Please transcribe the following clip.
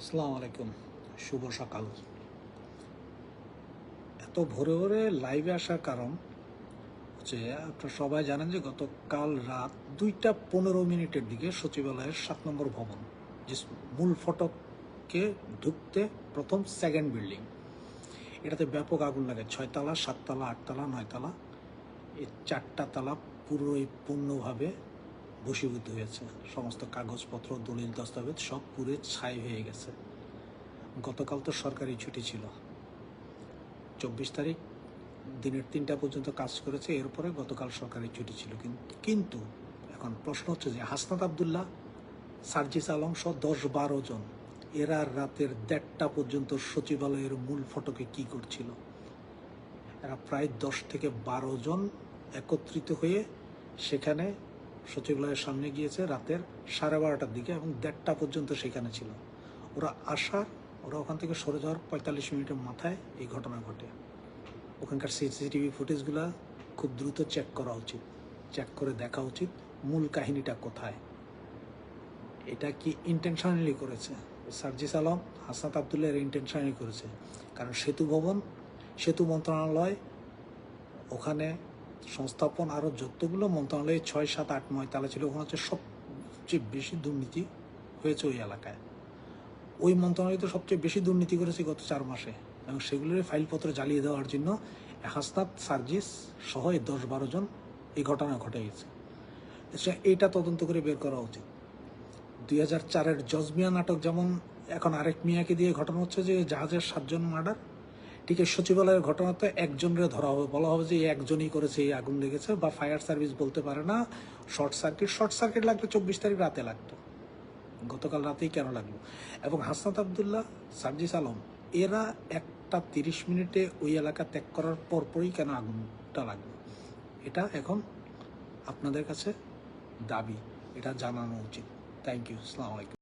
আসসালামু আলাইকুম, শুভ সকাল। এত ভোরে ভোরে লাইভে আসার কারণ হচ্ছে, আপনারা সবাই জানেন যে গতকাল রাত দুইটা পনেরো মিনিটের দিকে সচিবালয়ের সাত নম্বর ভবন, যে মূল ফটককে ঢুকতে প্রথম সেকেন্ড বিল্ডিং এটাতে ব্যাপক আগুন লাগে, ছয়তলা, সাততলা, আটতলা, নয়তলা এই চারটা তালা পুরোই পূর্ণভাবে বশীভূত হয়েছে। সমস্ত কাগজপত্র, দলিল, দস্তাবেজ সব পুরে ছাই হয়ে গেছে। গতকাল তো সরকারি ছুটি ছিল। চব্বিশ তারিখ দিনের তিনটা পর্যন্ত কাজ করেছে, এরপরে গতকাল সরকারি ছুটি ছিল। কিন- কিন্তু এখন প্রশ্ন হচ্ছে যে হাসনাত আবদুল্লাহ, সার্জিস আলম সহ দশ বারো জন, এরা রাতের দেড়টা পর্যন্ত সচিবালয়ের মূল ফটকে কি করছিল? এরা প্রায় দশ থেকে বারো জন একত্রিত হয়ে সেখানে সচিবালয়ের সামনে গিয়েছে রাতের সাড়ে বারোটার দিকে এবং দেড়টা পর্যন্ত সেখানে ছিল। ওরা আসার, ওরা ওখান থেকে সরে যাওয়ার পঁয়তাল্লিশ মিনিটের মাথায় এই ঘটনা ঘটে। ওখানকার সিসিটিভি ফুটেজগুলো খুব দ্রুত চেক করা উচিত। চেক করে দেখা উচিত মূল কাহিনীটা কোথায়। এটা কি ইন্টেনশনালি করেছে? সার্জিস আলম, হাসনাত আবদুল্লাহ ইন্টেনশনালি করেছে। কারণ সেতু ভবন, সেতু মন্ত্রণালয়, ওখানে সংস্থাপন আরও যতগুলো মন্ত্রণালয়ে ছয় সাত আট নয় তালা ছিল ওখানে হচ্ছে সবচেয়ে বেশি দুর্নীতি হয়েছে ওই এলাকায়। ওই মন্ত্রণালয় তো সবচেয়ে বেশি দুর্নীতি করেছে গত চার মাসে। এবং সেগুলোর ফাইলপত্র জ্বালিয়ে দেওয়ার জন্য হাসনাত সার্জিস সহ এই দশ বারো জন এই ঘটনা ঘটে গেছে। আচ্ছা, এইটা তদন্ত করে বের করা উচিত। দুই হাজার চারের জজমিয়া নাটক যেমন এখন আরেক মিয়াকে দিয়ে ঘটনা হচ্ছে যে জাহাজের সাতজন মার্ডার ঠিক এই সচিবালয়ের ঘটনাতে একজনরে ধরা হবে, বলা হবে যে একজনই করেছে, এই আগুন লেগেছে বা ফায়ার সার্ভিস বলতে পারে না। শর্ট সার্কিট শর্ট সার্কিট লাগলে চব্বিশ তারিখ রাতে লাগতো। গতকাল রাতেই কেন লাগল? এবং হাসনাত আবদুল্লাহ, সার্জিস আলম, এরা একটা তিরিশ মিনিটে ওই এলাকা ত্যাগ করার পরপরই কেন আগুনটা লাগল? এটা এখন আপনাদের কাছে দাবি, এটা জানানো উচিত। থ্যাংক ইউ আসসালামু আলাইকুম।